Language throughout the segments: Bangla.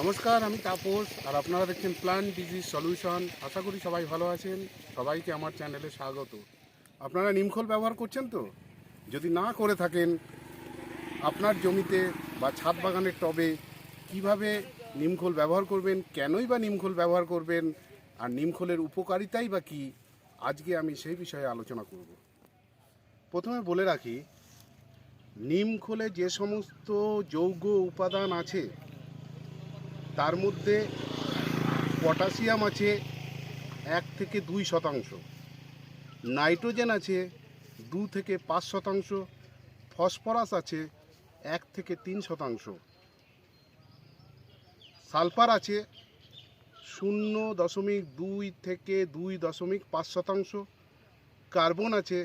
নমস্কার, আমি তাপস, আর আপনারা দেখছেন প্ল্যান ডিজিজ সলিউশন। আশা করি সবাই ভালো আছেন। সবাইকে আমার চ্যানেলে স্বাগত। আপনারা নিমখোল ব্যবহার করছেন তো? যদি না করে থাকেন, আপনার জমিতে বা ছাদ বাগানের টবে কীভাবে নিমখোল ব্যবহার করবেন, কেনই বা নিমখোল ব্যবহার করবেন, আর নিমখোলের উপকারিতাই বা কী, আজকে আমি সেই বিষয়ে আলোচনা করব। প্রথমে বলে রাখি, নিমখোলে যে সমস্ত যৌগ উপাদান আছে তার মধ্যে পটাশিয়াম আছে এক থেকে দুই শতাংশ, নাইট্রোজেন আছে দু থেকে পাঁচ শতাংশ, ফসফরাস আছে এক থেকে তিন শতাংশ। সালফার আছে শূন্য দশমিক দুই থেকে দুই দশমিক পাঁচ শতাংশ, কার্বন আছে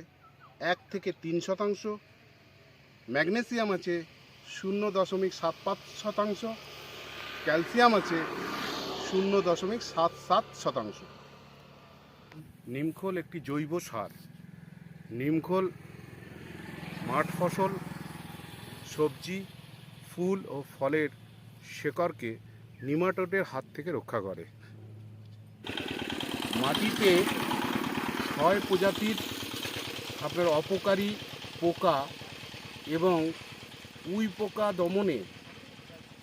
এক থেকে তিন শতাংশ, ম্যাগনেসিয়াম আছে শূন্য দশমিক সাত পাঁচ শতাংশ ক্যালসিয়াম আছে শূন্য দশমিক সাত সাত শতাংশ। নিমখোল একটি জৈব সার। নিমখোল, মাঠ ফসল, সবজি, ফুল ও ফলের শেকড়কে নিমাটোডের হাত থেকে রক্ষা করে। মাটিতে ছয় প্রজাতির আপনার অপকারী পোকা এবং উই পোকা দমনে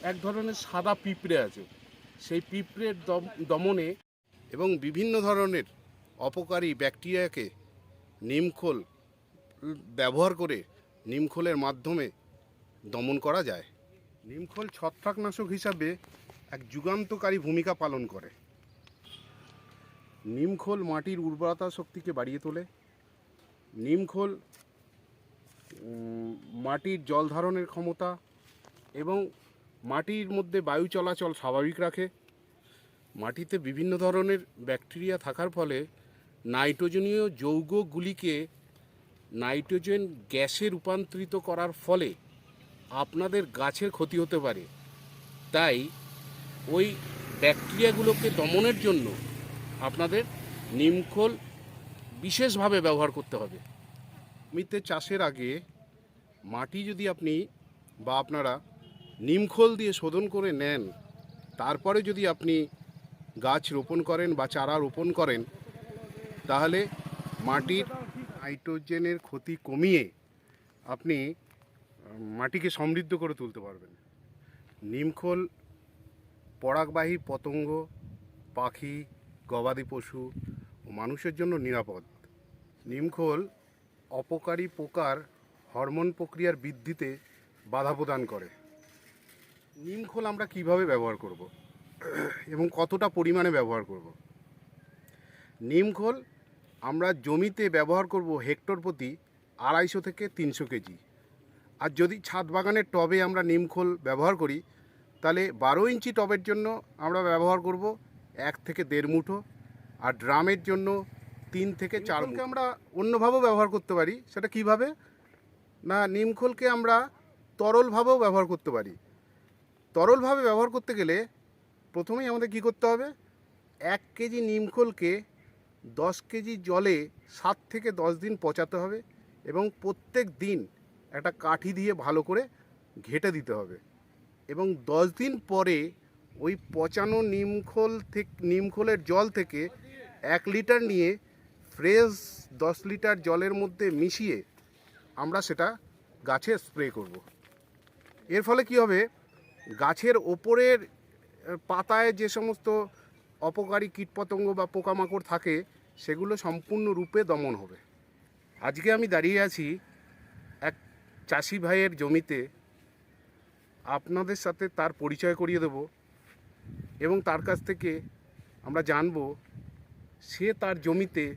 এক ধরনের সাদা পিঁপড়ে আছে। সেই পিঁপড়ের দম- দমনে এবং বিভিন্ন ধরনের অপকারী ব্যাকটেরিয়াকে নিমখোল ব্যবহার করে নিমখোলের মাধ্যমে দমন করা যায়। নিমখোল ছত্রাকনাশক হিসাবে এক যুগান্তকারী ভূমিকা পালন করে। নিমখোল মাটির উর্বরতা শক্তিকে বাড়িয়ে তোলে। নিমখোল মাটির জল ধারণের ক্ষমতা এবং মাটির মধ্যে বায়ু চলাচল স্বাভাবিক রাখে। মাটিতে বিভিন্ন ধরনের ব্যাকটেরিয়া থাকার ফলে নাইট্রোজেনীয় যৌগগুলিকে নাইট্রোজেন গ্যাসে রূপান্তরিত করার ফলে আপনাদের গাছের ক্ষতি হতে পারে। তাই ওই ব্যাকটেরিয়াগুলোকে দমনের জন্য আপনাদের নিমখোল বিশেষভাবে ব্যবহার করতে হবে। জমিতে চাষের আগে মাটি যদি আপনি বা আপনারা নিমখোল দিয়ে শোধন করে নেন। তারপরে যদি আপনি গাছ রোপণ করেন বা চারা রোপণ করেন, তাহলে মাটির নাইট্রোজেনের ক্ষতি কমিয়ে আপনি মাটিকে সমৃদ্ধ করে তুলতে পারবেন। নিমখোল পরাগবাহী পতঙ্গ, পাখি, গবাদি পশু ও মানুষের জন্য নিরাপদ। নিমখোল অপকারী পোকার হরমোন প্রক্রিয়ার বৃদ্ধিতে বাধা প্রদান করে। নিমখোল আমরা কীভাবে ব্যবহার করব? এবং কতটা পরিমাণে ব্যবহার করব? নিম খোল আমরা জমিতে ব্যবহার করব হেক্টর প্রতি আড়াইশো থেকে তিনশো কেজি। আর যদি ছাদ বাগানের টবে আমরা নিমখোল ব্যবহার করি তাহলে বারো ইঞ্চি টবের জন্য আমরা ব্যবহার করব এক থেকে দেড় মুঠো আর ড্রামের জন্য তিন থেকে চার মুঠো। আমরা অন্যভাবেও ব্যবহার করতে পারি সেটা কীভাবে? না নিমখোলকে আমরা তরলভাবেও ব্যবহার করতে পারি। তরলভাবে ব্যবহার করতে গেলে প্রথমেই আমাদের কি করতে হবে এক কেজি নিমখোলকে দশ কেজি জলে সাত থেকে দশ দিন পচাতে হবে এবং প্রত্যেক দিন একটা কাঠি দিয়ে ভালো করে ঘেটে দিতে হবে এবং দশ দিন পরে ওই পচানো নিমখোল থেকে নিমখোলের জল থেকে এক লিটার নিয়ে ফ্রেশ দশ লিটার জলের মধ্যে মিশিয়ে আমরা সেটা গাছে স্প্রে করব। এর ফলে কি হবে গাছের ওপরের পাতায় যে সমস্ত অপকারী কীটপতঙ্গ বা পোকামাকড় থাকে, সেগুলো সম্পূর্ণরূপে দমন হবে। আজকে আমি দাঁড়িয়ে আছি এক চাষি ভাইয়ের জমিতে। আপনাদের সাথে তার পরিচয় করিয়ে দেব এবং তার কাছ থেকে আমরা জানব সে তার জমিতে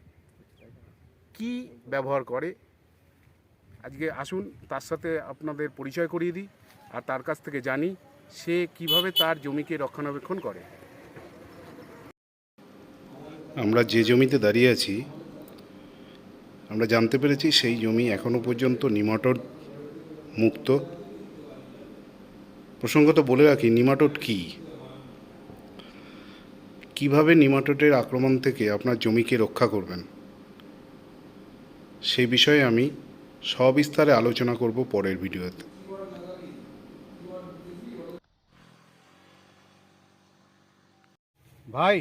কি ব্যবহার করে। আজকে আসুন, তার সাথে আপনাদের পরিচয় করিয়ে দিই আর তার কাছ থেকে জানি সে কীভাবে তার জমিকে রক্ষণাবেক্ষণ করে? আমরা যে জমিতে দাঁড়িয়ে আছি, আমরা জানতে পেরেছি সেই জমি এখনও পর্যন্ত নিমাটোড মুক্ত। প্রসঙ্গত বলে রাখি, নিমাটোড কী? কীভাবে নিমাটোডের আক্রমণ থেকে আপনার জমিকে রক্ষা করবেন? সেই বিষয়ে আমি সবিস্তারে আলোচনা করব পরের ভিডিওতে। ভাই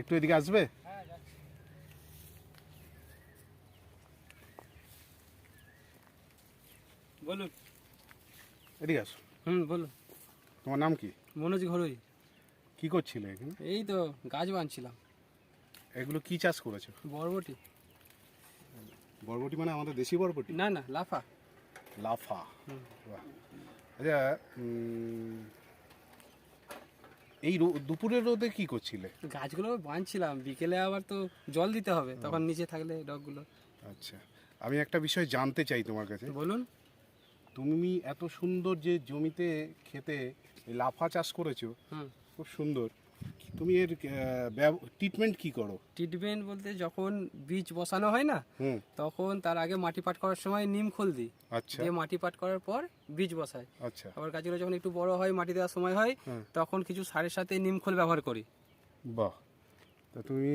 একটু এদিকে আসবে? বলুন। এদিকে আসো। হুম বলুন। তোমার নাম কি? মনোজ ঘরোই। কি করছিলে এখানে? এই তো গাছ বানছিলাম এগুলো কি চাষ করেছ? বরবটি। বরবটি মানে আমাদের দেশি বরবটি? না না লাফা। লাফা। আচ্ছা এই দুপুরের রোদে কি করছিলে? গাছগুলো বাঁধছিলাম। বিকেলে আবার তো জল দিতে হবে তখন নিচে থাকলে ডগগুলো আচ্ছা আমি একটা বিষয় জানতে চাই তোমার কাছে। বলুন। তুমি এত সুন্দর যে জমিতে খেতে লাফা চাষ করেছ খুব সুন্দর। তুমি এর ট্রিটমেন্ট কি করো? ট্রিটমেন্ট বলতে যখন বীজ বসানো হয় না তখন তার আগে মাটি পাট করার সময় নিম খোল দিই। আচ্ছা। দিয়ে মাটি পাট করার পর বীজ বসাই। আচ্ছা। আবার গাছগুলো যখন একটু বড় হয় মাটি দেওয়ার সময় হয় তখন কিছু সারের সাথে নিম খোল ব্যবহার করি। বাহ। তা তুমি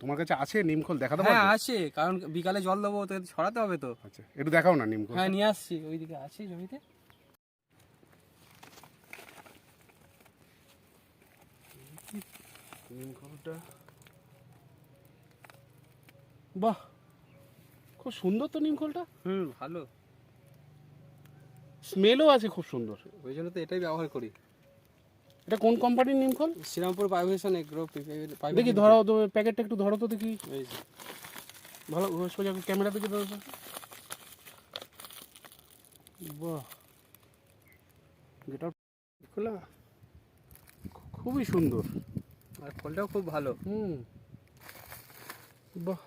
তোমার কাছে আছে নিমখোল দেখাতে হ্যাঁ পারবে? আছে কারণ বিকালে জল দেবো তো ছড়াতে হবে তো। আচ্ছা একটু দেখাও না নিমখোল হ্যাঁ নিয়ে আসছি ওইদিকে আছে জমিতে। নিমখোলটা বাহ খুব সুন্দর তো নিমখোলটা হুম ভালো। স্মেলও আছে খুব সুন্দর। ওই জন্য তো এটাই ব্যবহার করি। এটা কোন কোম্পানির নিমখোল শ্রীরামপুর পাইভেশন এগ্রো দেখি ধরো তো প্যাকেটটা একটু ধরো তো দেখি। ভালো সোজা ক্যামেরা দিকে ধরো বাহ। যেটা খোলা? খুবই সুন্দর। আর ফলটাও খুব ভালো। হুম। বাহ।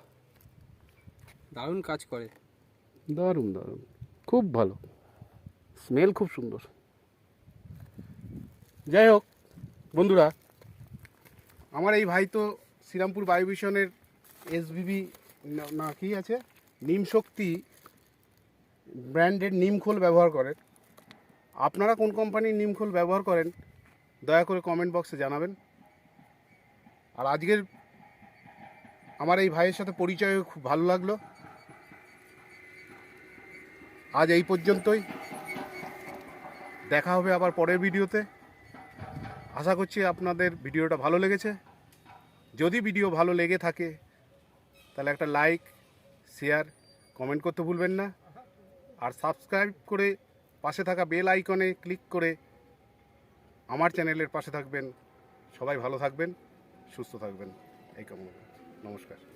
দারুণ কাজ করে। দারুণ দারুণ। খুব ভালো। স্মেল খুব সুন্দর। যাই হোক বন্ধুরা আমার এই ভাই তো শ্রীরামপুর বায়ু মিশনের এসবিবি না কি আছে? নিম শক্তি ব্র্যান্ডেড নিমখোল ব্যবহার করেন। আপনারা কোন কোম্পানির নিমখোল ব্যবহার করেন দয়া করে কমেন্ট বক্সে জানাবেন। আর আজকের আমার এই ভাইয়ের সাথে পরিচয় খুব ভালো লাগল। আজ এই পর্যন্তই। দেখা হবে আবার পরের ভিডিওতে। আশা করছি আপনাদের ভিডিওটা ভালো লেগেছে। যদি ভিডিও ভালো লেগে থাকে, তাহলে একটা লাইক শেয়ার কমেন্ট করতে ভুলবেন না। আর সাবস্ক্রাইব করে পাশে থাকা বেল আইকনে ক্লিক করে আমার চ্যানেলের পাশে থাকবেন। সবাই ভালো থাকবেন। সুস্থ থাকবেন এই কামনা করি। নমস্কার